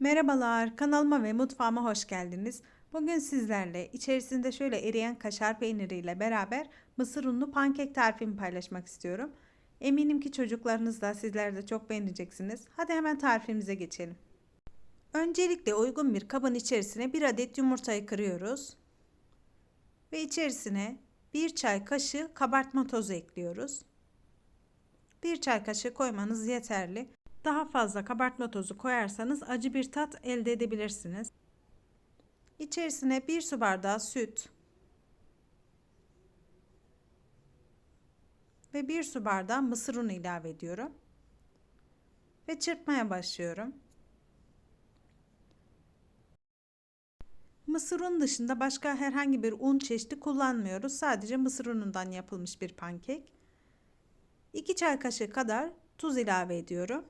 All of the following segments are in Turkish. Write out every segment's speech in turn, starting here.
Merhabalar, kanalıma ve mutfağıma hoş geldiniz. Bugün sizlerle içerisinde şöyle eriyen kaşar peyniriyle beraber mısır unlu pankek tarifimi paylaşmak istiyorum. Eminim ki çocuklarınız da sizler de çok beğeneceksiniz. Hadi hemen tarifimize geçelim. Öncelikle uygun bir kabın içerisine bir adet yumurtayı kırıyoruz. Ve içerisine bir çay kaşığı kabartma tozu ekliyoruz. Bir çay kaşığı koymanız yeterli. Daha fazla kabartma tozu koyarsanız acı bir tat elde edebilirsiniz. İçerisine bir su bardağı süt ve bir su bardağı mısır unu ilave ediyorum. Ve çırpmaya başlıyorum. Mısır unu dışında başka herhangi bir un çeşidi kullanmıyoruz. Sadece mısır unundan yapılmış bir pankek. 2 çay kaşığı kadar tuz ilave ediyorum.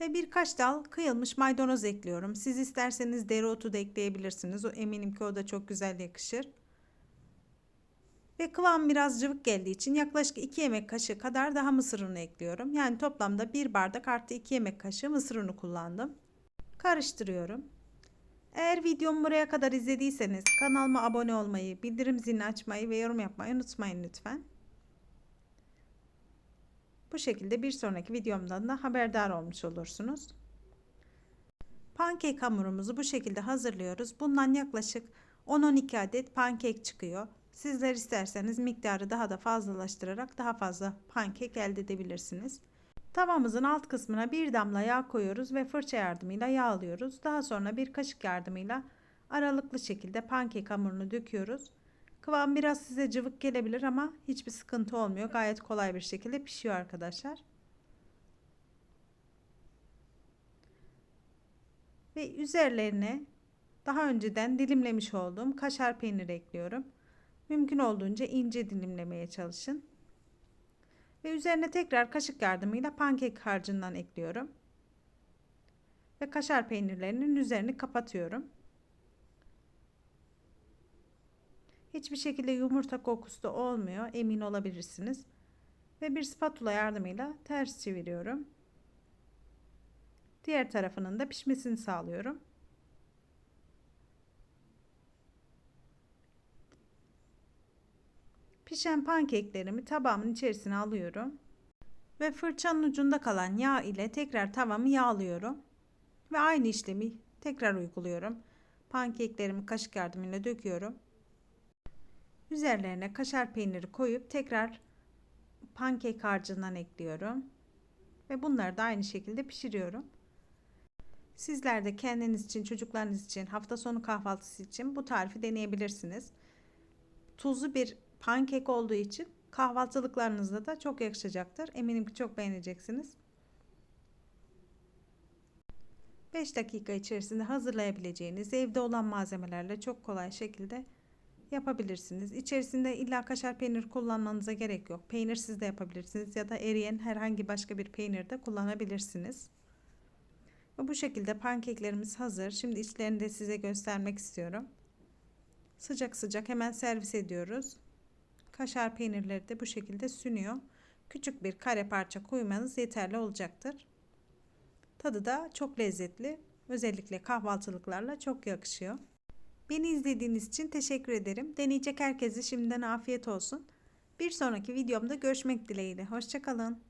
Ve birkaç dal kıyılmış maydanoz ekliyorum. Siz isterseniz dereotu da ekleyebilirsiniz. O eminim ki o da çok güzel yakışır. Ve kıvam biraz cıvık geldiği için yaklaşık 2 yemek kaşığı kadar daha mısır unu ekliyorum. Yani toplamda 1 bardak artı 2 yemek kaşığı mısır unu kullandım. Karıştırıyorum. Eğer videomu buraya kadar izlediyseniz kanalıma abone olmayı, bildirim zilini açmayı ve yorum yapmayı unutmayın lütfen. Bu şekilde bir sonraki videomdan da haberdar olmuş olursunuz. Pankek hamurumuzu bu şekilde hazırlıyoruz. Bundan yaklaşık 10-12 adet pankek çıkıyor. Sizler isterseniz miktarı daha da fazlalaştırarak daha fazla pankek elde edebilirsiniz. Tavamızın alt kısmına bir damla yağ koyuyoruz ve fırça yardımıyla yağlıyoruz. Daha sonra bir kaşık yardımıyla aralıklı şekilde pankek hamurunu döküyoruz. Kıvam biraz size cıvık gelebilir ama hiçbir sıkıntı olmuyor. Gayet kolay bir şekilde pişiyor arkadaşlar. Ve üzerlerine daha önceden dilimlemiş olduğum kaşar peyniri ekliyorum. Mümkün olduğunca ince dilimlemeye çalışın. Ve üzerine tekrar kaşık yardımıyla pankek harcından ekliyorum. Ve kaşar peynirlerinin üzerini kapatıyorum. Hiçbir şekilde yumurta kokusu da olmuyor. Emin olabilirsiniz. Ve bir spatula yardımıyla ters çeviriyorum. Diğer tarafının da pişmesini sağlıyorum. Pişen pankeklerimi tabağımın içerisine alıyorum. Ve fırçanın ucunda kalan yağ ile tekrar tavamı yağlıyorum. Ve aynı işlemi tekrar uyguluyorum. Pankeklerimi kaşık yardımıyla döküyorum. Üzerlerine kaşar peyniri koyup tekrar pankek harcından ekliyorum. Ve bunları da aynı şekilde pişiriyorum. Sizler de kendiniz için, çocuklarınız için, hafta sonu kahvaltısı için bu tarifi deneyebilirsiniz. Tuzlu bir pankek olduğu için kahvaltılıklarınızda da çok yakışacaktır. Eminim ki çok beğeneceksiniz. 5 dakika içerisinde hazırlayabileceğiniz evde olan malzemelerle çok kolay şekilde yapabilirsiniz. İçerisinde illa kaşar peynir kullanmanıza gerek yok. Peynirsiz de yapabilirsiniz ya da eriyen herhangi başka bir peynir de kullanabilirsiniz. Ve bu şekilde pankeklerimiz hazır. Şimdi içlerini de size göstermek istiyorum. Sıcak sıcak hemen servis ediyoruz. Kaşar peynirleri de bu şekilde sünüyor. Küçük bir kare parça koymanız yeterli olacaktır. Tadı da çok lezzetli. Özellikle kahvaltılıklarla çok yakışıyor. Beni izlediğiniz için teşekkür ederim. Deneyecek herkese şimdiden afiyet olsun. Bir sonraki videomda görüşmek dileğiyle. Hoşçakalın.